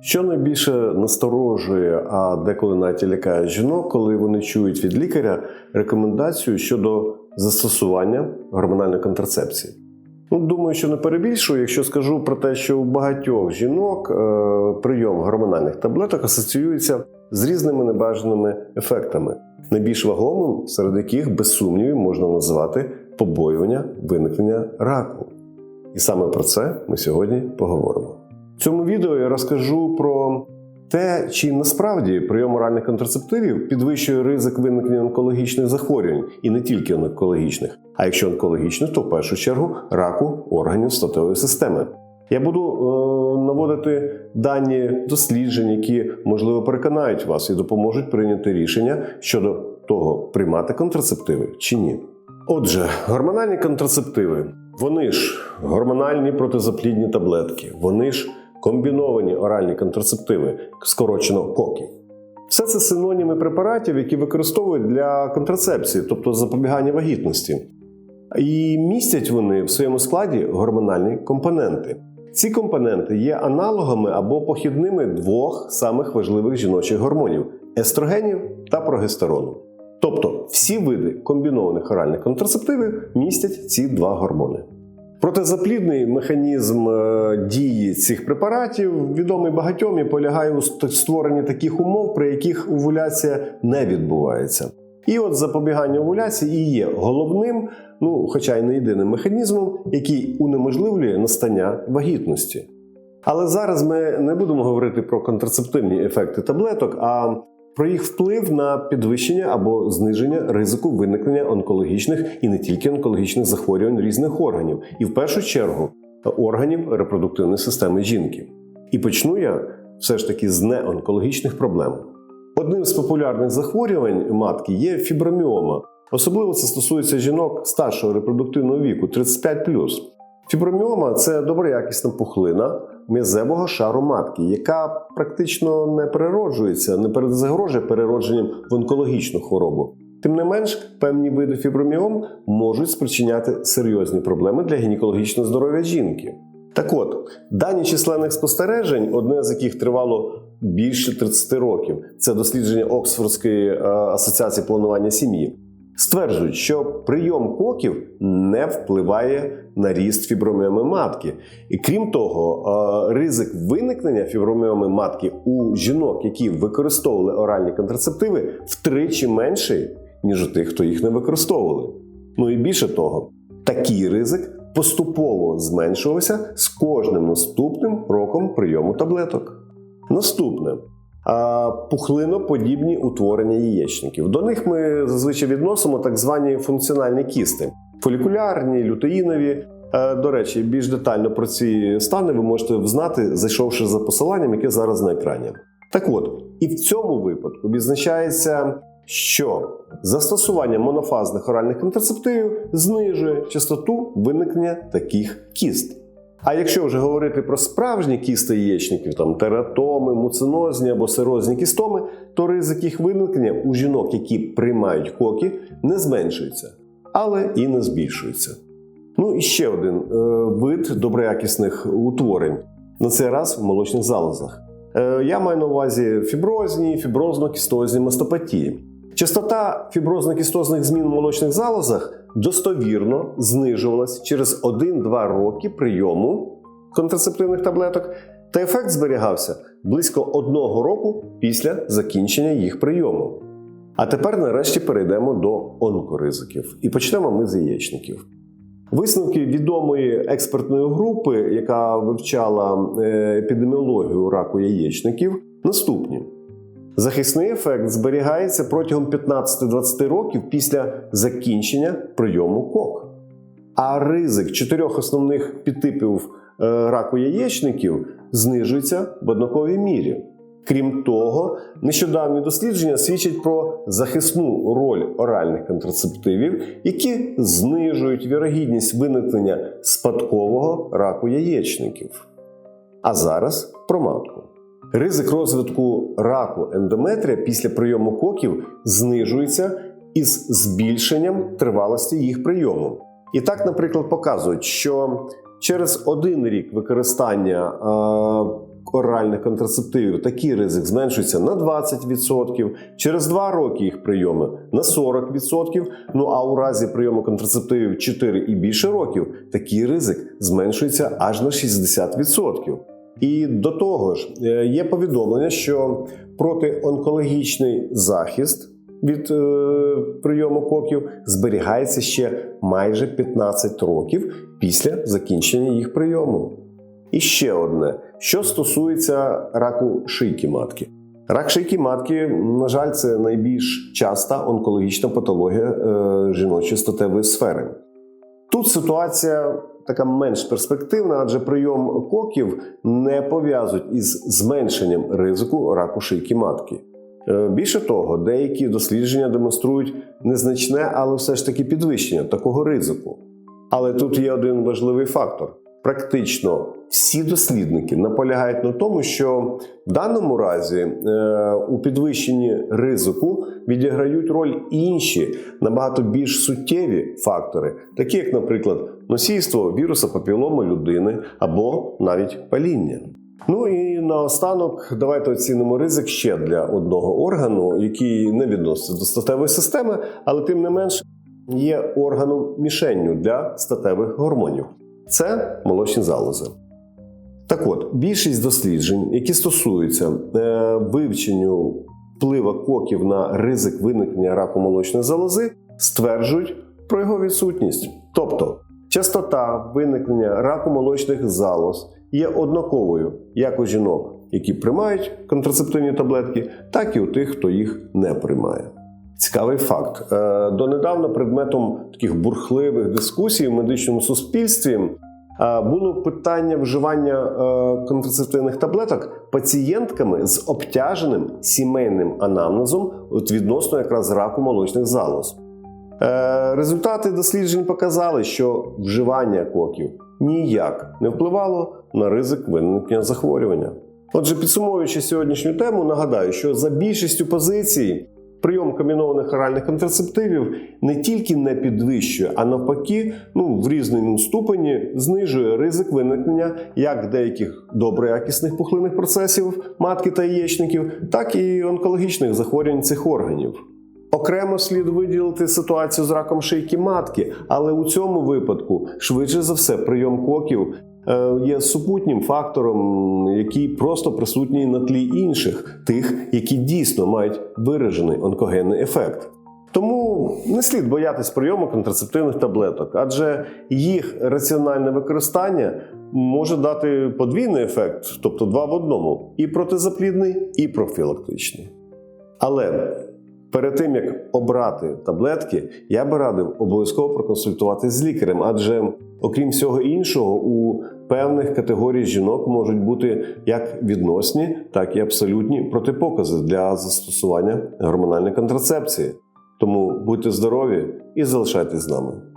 Що найбільше насторожує, а деколи навіть лякає жінок, коли вони чують від лікаря рекомендацію щодо застосування гормональної контрацепції. Ну, думаю, що не перебільшую, якщо скажу про те, що у багатьох жінок е, прийом гормональних таблеток асоціюється з різними небажаними ефектами, найбільш вагомим, серед яких, без сумнівів, можна назвати побоювання виникнення раку. І саме про це ми сьогодні поговоримо. В цьому відео я розкажу про те, чи насправді прийом оральних контрацептивів підвищує ризик виникнення онкологічних захворювань, і не тільки онкологічних, а якщо онкологічних, то в першу чергу раку органів статевої системи. Я буду е, наводити дані досліджень, які можливо переконають вас і допоможуть прийняти рішення щодо того, приймати контрацептиви чи ні. Отже, гормональні контрацептиви, вони ж гормональні протизаплідні таблетки, вони ж комбіновані оральні контрацептиви, скорочено коки. Все це синоніми препаратів, які використовують для контрацепції, тобто запобігання вагітності. І містять вони в своєму складі гормональні компоненти. Ці компоненти є аналогами або похідними двох самих важливих жіночих гормонів естрогенів та прогестерону. Тобто всі види комбінованих оральних контрацептивів містять ці два гормони. Протизаплідний механізм е, дії цих препаратів відомий багатьом і полягає у створенні таких умов, при яких овуляція не відбувається. І от запобігання овуляції і є головним, ну хоча й не єдиним механізмом, який унеможливлює настання вагітності. Але зараз ми не будемо говорити про контрацептивні ефекти таблеток, а про їх вплив на підвищення або зниження ризику виникнення онкологічних і не тільки онкологічних захворювань різних органів, і в першу чергу органів репродуктивної системи жінки. І почну я все ж таки з неонкологічних проблем. Одним з популярних захворювань матки є фіброміома. Особливо це стосується жінок старшого репродуктивного віку 35 Фіброміома це доброякісна пухлина м'язевого шару матки, яка практично не перероджується, не перед- загрожує переродженням в онкологічну хворобу. Тим не менш, певні види фіброміом можуть спричиняти серйозні проблеми для гінекологічного здоров'я жінки. Так от, дані численних спостережень, одне з яких тривало більше 30 років, це дослідження Оксфордської е, асоціації планування сім'ї, стверджують, що прийом коків не впливає на ріст фіброміоми матки. І крім того, е, ризик виникнення фіброміоми матки у жінок, які використовували оральні контрацептиви, втричі менший, ніж у тих, хто їх не використовували. Ну і більше того, такий ризик поступово зменшувався з кожним наступним роком прийому таблеток. Наступне. Пухлиноподібні утворення яєчників. До них ми зазвичай відносимо так звані функціональні кісти: фолікулярні, лютеїнові. Е, До речі, більш детально про ці стани ви можете взнати, зайшовши за посиланням, яке зараз на екрані. Так от, і в цьому випадку відзначається, що застосування монофазних оральних контрацептивів знижує частоту виникнення таких кіст. А якщо вже говорити про справжні кісти яєчників, там тератоми, муцинозні або сирозні кістоми, то ризик їх виникнення у жінок, які приймають коки, не зменшується, але і не збільшується. Ну і ще один е, вид доброякісних утворень, на цей раз в молочних залозах. Е, я маю на увазі фіброзні, фіброзно-кістозні мастопатії. Частота фіброзно-кістозних змін в молочних залозах достовірно знижувалась через 1-2 роки прийому контрацептивних таблеток, та ефект зберігався близько одного року після закінчення їх прийому. А тепер нарешті перейдемо до онкоризиків. І почнемо ми з яєчників. Висновки відомої експертної групи, яка вивчала е, епідеміологію раку яєчників, наступні. Захисний ефект зберігається протягом 15-20 років після закінчення прийому кок. А ризик чотирьох основних підтипів е, раку яєчників знижується в однаковій мірі. Крім того, нещодавні дослідження свідчать про захисну роль оральних контрацептивів, які знижують вірогідність виникнення спадкового раку яєчників. А зараз про матку. Ризик розвитку раку ендометрія після прийому коків знижується із збільшенням тривалості їх прийому. І так, наприклад, показують, що через один рік використання оральних контрацептивів такий ризик зменшується на 20%, через 2 роки їх прийому на 40%. Ну а у разі прийому контрацептивів 4 і більше років такий ризик зменшується аж на 60%. І до того ж, е, є повідомлення, що протионкологічний захист від е, прийому коків зберігається ще майже 15 років після закінчення їх прийому. І ще одне, що стосується раку шийки матки. Рак шийки матки, на жаль, це найбільш часта онкологічна патологія е, жіночої статевої сфери. Тут ситуація така менш перспективна, адже прийом коків не пов'язують із зменшенням ризику раку шийки матки. Е, Більше того, деякі дослідження демонструють незначне, але все ж таки підвищення такого ризику. Але тут є один важливий фактор. Практично всі дослідники наполягають на тому, що в даному разі е, у підвищенні ризику відіграють роль інші набагато більш суттєві фактори, такі як, наприклад, носійство віруса папіломи людини або навіть паління. Ну і наостанок давайте оцінимо ризик ще для одного органу, який не відноситься до статевої системи, але тим не менш є органом мішенню для статевих гормонів. Це молочні залози. Так от, більшість досліджень, які стосуються е, вивченню вплива коків на ризик виникнення раку молочної залози, стверджують про його відсутність. Тобто, частота виникнення раку молочних залоз є однаковою як у жінок, які приймають контрацептивні таблетки, так і у тих, хто їх не приймає. Цікавий факт. Е, Донедавна предметом таких бурхливих дискусій в медичному суспільстві е, було питання вживання е, контрацептивних таблеток пацієнтками з обтяженим сімейним анамнезом відносно якраз раку молочних залоз. Результати досліджень показали, що вживання коків ніяк не впливало на ризик виникнення захворювання. Отже, підсумовуючи сьогоднішню тему, нагадаю, що за більшістю позицій прийом комбінованих оральних контрацептивів не тільки не підвищує, а навпаки, ну в різному ступені знижує ризик виникнення як деяких доброякісних пухлинних процесів матки та яєчників, так і онкологічних захворювань цих органів. Окремо слід виділити ситуацію з раком шийки матки, але у цьому випадку швидше за все прийом коків є супутнім фактором, який просто присутній на тлі інших, тих, які дійсно мають виражений онкогенний ефект. Тому не слід боятись прийому контрацептивних таблеток, адже їх раціональне використання може дати подвійний ефект, тобто два в одному: і протизаплідний, і профілактичний. Але перед тим як обрати таблетки, я би радив обов'язково проконсультуватися з лікарем, адже окрім всього іншого, у певних категорій жінок можуть бути як відносні, так і абсолютні протипокази для застосування гормональної контрацепції. Тому будьте здорові і залишайтесь з нами.